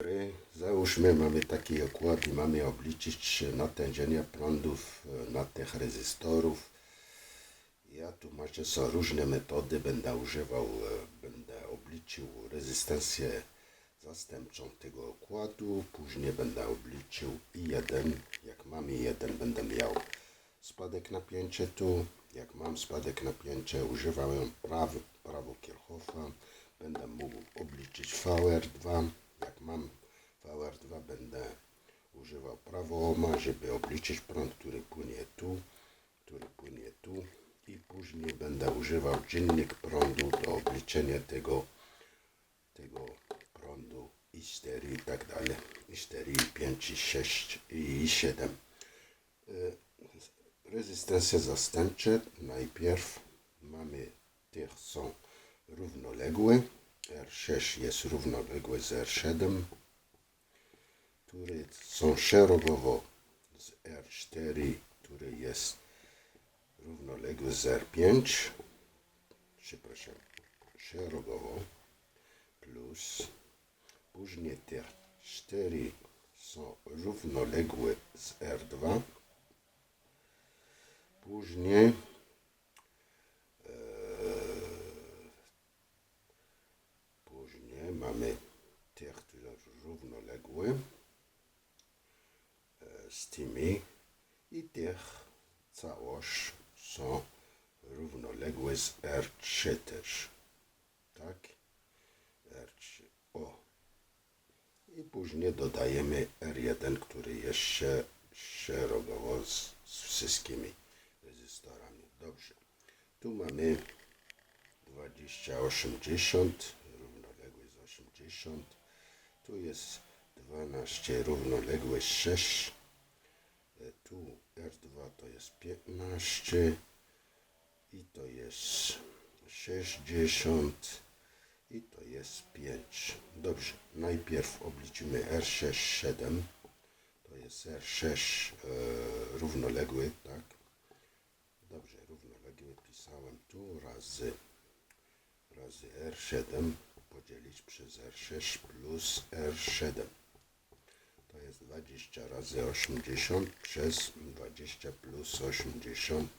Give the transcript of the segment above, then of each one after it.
Dobry. Załóżmy, mamy taki układ i mamy obliczyć natężenie prądów e, na tych rezystorów. Ja tu macie są różne metody, będę używał, e, będę obliczył rezystencję zastępczą tego układu, później będę obliczył I1, jak mam I1 będę miał spadek napięcia tu, jak mam spadek napięcia używałem prawo Kirchhoffa, będę mógł obliczyć VR2, jak mam VR2 będę używał prawo Ohma, żeby obliczyć prąd, który płynie tu, który płynie tu i później będę używał czynnik prądu do obliczenia tego tego prądu i 4 i tak dalej. I 4, i 5, i 6, i 7. Y, Rezystencje zastępcze. Najpierw mamy tych są równoległe. R6 jest równoległy z R7, które są szerokowo z R4, który jest równoległy z R5. Przepraszam, szerokowo plus później te 4 są równoległe z R2 później e, później mamy te, które równoległe e, z tymi i tych całość są równoległe z R3 też tak R3. O. I później dodajemy R1, który się szerokowo z, z wszystkimi rezystorami. Dobrze. Tu mamy 2080 równoległy z 80. Tu jest 12 równoległe z 6. Tu R2 to jest 15 i to jest 60 i to jest 5. Dobrze, najpierw obliczymy R6,7. To jest R6 e, równoległy, tak? Dobrze, równoległy pisałem tu razy, razy R7 podzielić przez R6 plus R7. Jest 20 razy 80 przez 20 plus 80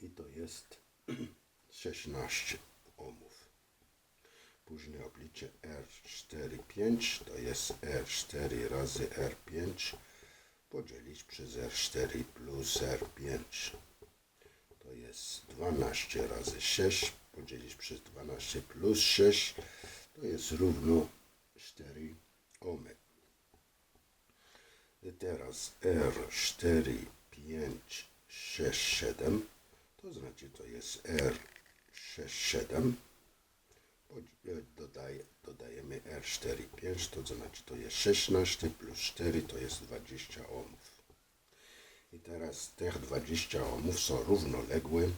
i to jest 16 ohmów. Później obliczę R4, 5, to jest R4 razy R5 podzielić przez R4 plus R5. To jest 12 razy 6 podzielić przez 12 plus 6 to jest równo 4 ohmy. Teraz R4, 5, 6, 7 to znaczy to jest R6, 7 dodaje, dodajemy R4, 5 to znaczy to jest 16 plus 4 to jest 20 ohmów. I teraz te 20 ohmów są równoległe. E,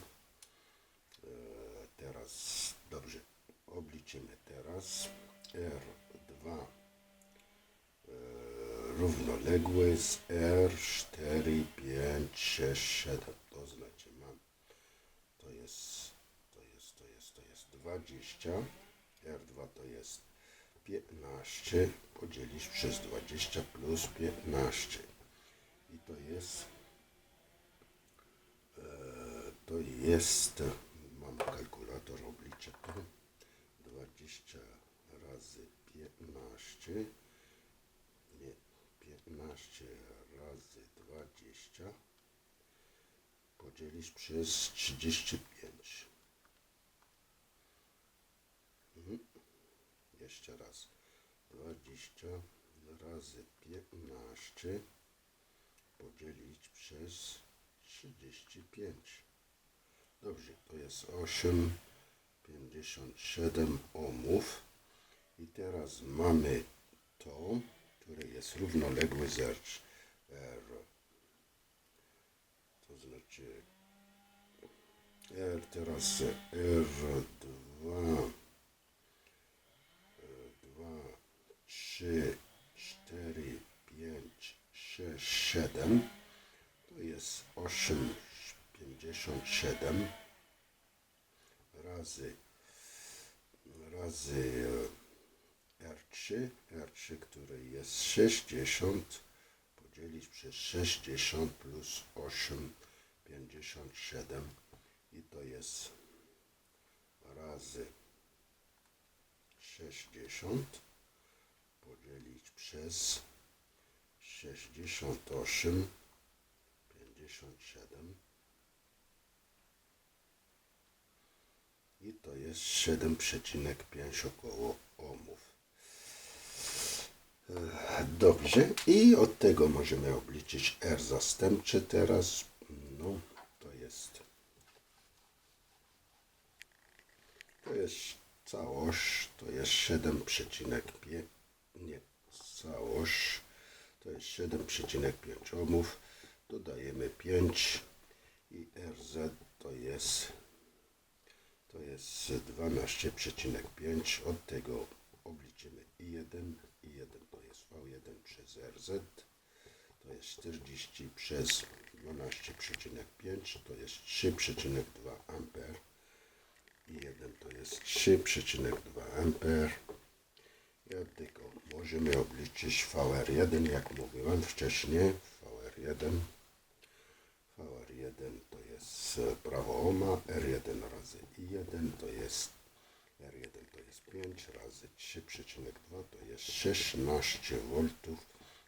Teraz dobrze obliczymy teraz R2 e, równoległy z R4, 5, 6, 7. To znaczy mam to jest to jest to jest to jest 20 R2 to jest 15 podzielić przez 20 plus 15 i to jest e, to jest mam kalkulator obliczę to 20 razy 15 nie 15 razy 20 podzielić przez 35 jeszcze raz. 20 razy 15 podzielić przez 35 dobrze to jest 8 57 ohmów. I teraz mamy to które jest równoległe z R. To znaczy R teraz R2 2, 3, 4, 5, 6, 7 to jest 8, 57 razy razy R3, R3, który jest 60, podzielić przez 60 plus 8, 57 i to jest razy 60 podzielić przez 68, 57 i to jest 7,5 około ohmów. E, Dobrze, i od tego możemy obliczyć R zastępcze teraz. No, to jest to jest całość, to jest 7,5 nie, całość to jest 7,5 ohmów. Dodajemy 5 i RZ to jest to jest 12,5. Od tego obliczymy I1. I1 to jest V1 przez RZ. To jest 40 przez 12,5. To jest 3,2 amper. I1 to jest 3,2 amper. I tego możemy obliczyć VR1, jak mówiłem wcześniej. VR1. VR1 to jest prawo ohma, R1 razy I1 to jest R1 to jest 5 razy 3,2 to jest 16 V.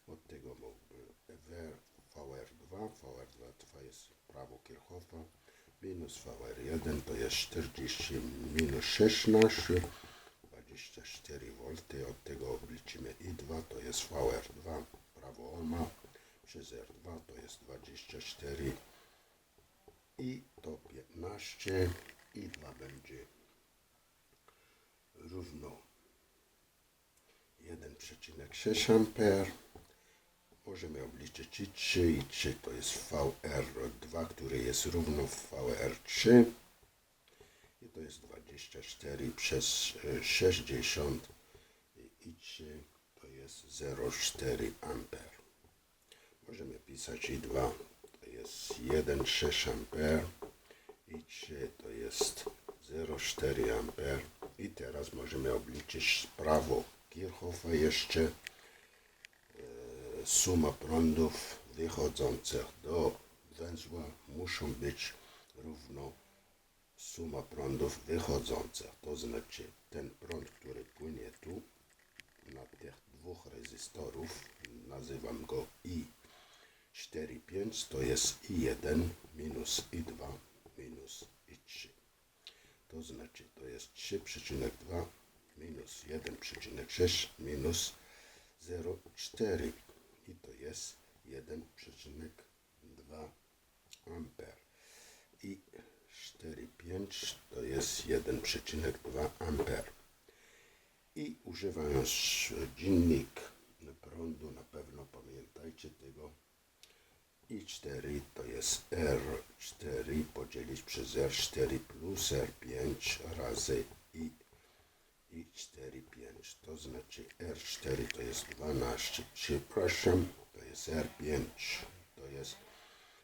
Od tego mógłby VR2, VR2 to jest prawo Kirchhoffa minus VR1 to jest 40 minus 16 24 V. Od tego obliczymy I2 to jest VR2 prawo ohma przez R2 to jest 24 i to 15 i 2 będzie równo. 1,6 amper. Możemy obliczyć i 3 i 3 to jest VR2, który jest równo VR3 i to jest 24 przez e, 60 i 3 to jest 0,4 amper. Możemy pisać i2 to jest 1,6 amper. I 3 to jest 0,4 amper i teraz możemy obliczyć prawo Kirchhoffa jeszcze e, suma prądów wychodzących do węzła muszą być równo suma prądów wychodzących. To znaczy ten prąd, który płynie tu na tych dwóch rezystorów, nazywam go I 4, 5 to jest I1 minus I2 minus I3. To znaczy to jest 3,2 minus 1,6 minus 0,4 i to jest 1,2 amper. I 4,5 to jest 1,2 amper. I używając dziennik prądu, na pewno pamiętajcie tego, i4 to jest R4 podzielić przez R4 plus R5 razy I, I4 5. To znaczy R4 to jest 12, przepraszam, to jest R5, to jest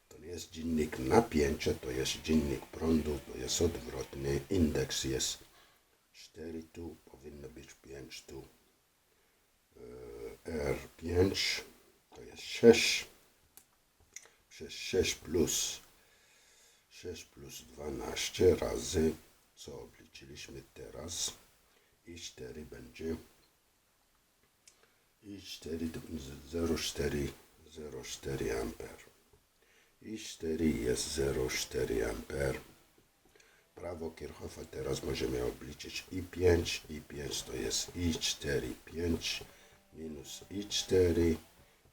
to nie jest dziennik napięcia, to jest dziennik prądu, to jest odwrotny. Indeks jest 4 tu, powinno być 5 tu. E, R5 to jest 6 przez 6 plus. 6 plus 12 razy co obliczyliśmy teraz i 4 będzie i 4 0,4 0,4 amper. I 4 jest 0,4 amper. Prawo Kirchhoffa teraz możemy obliczyć i 5 i 5 to jest i 4 5 minus i 4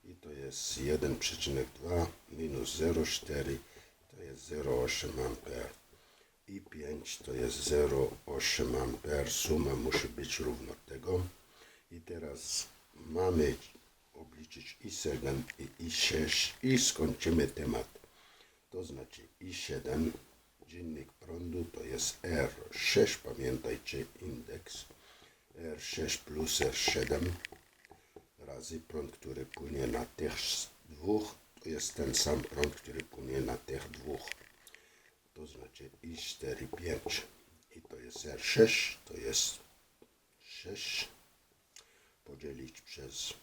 i to jest 1,2 minus 0,4 to jest 0,8 amper. I 5 to jest 0,8 amper. Suma musi być równo tego. I teraz mamy obliczyć i 7 i, i 6 i skończymy temat. To znaczy i 7 dziennik prądu to jest R6 pamiętajcie indeks R6 plus R7 razy prąd, który płynie na tych dwóch, to jest ten sam prąd, który płynie na tych dwóch. To znaczy I4, 5 i to jest R6, to jest 6 podzielić przez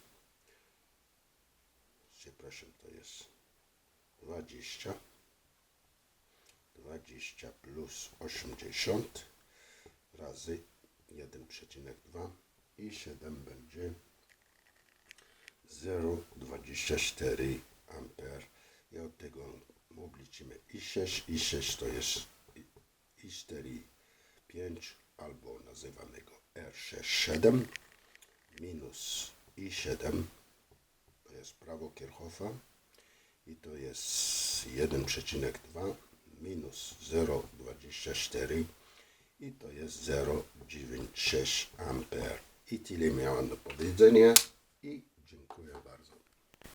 przepraszam to jest 20 20 plus 80 razy 1,2 i 7 będzie 0,24 amper i od tego obliczymy i 6 i 6 to jest i 4 5 albo nazywamy go R67 minus i7 to jest prawo Kirchhoffa i to jest 1,2 minus 0,24 i to jest 0,96 amper. I tyle miałem do powiedzenia i dziękuję bardzo.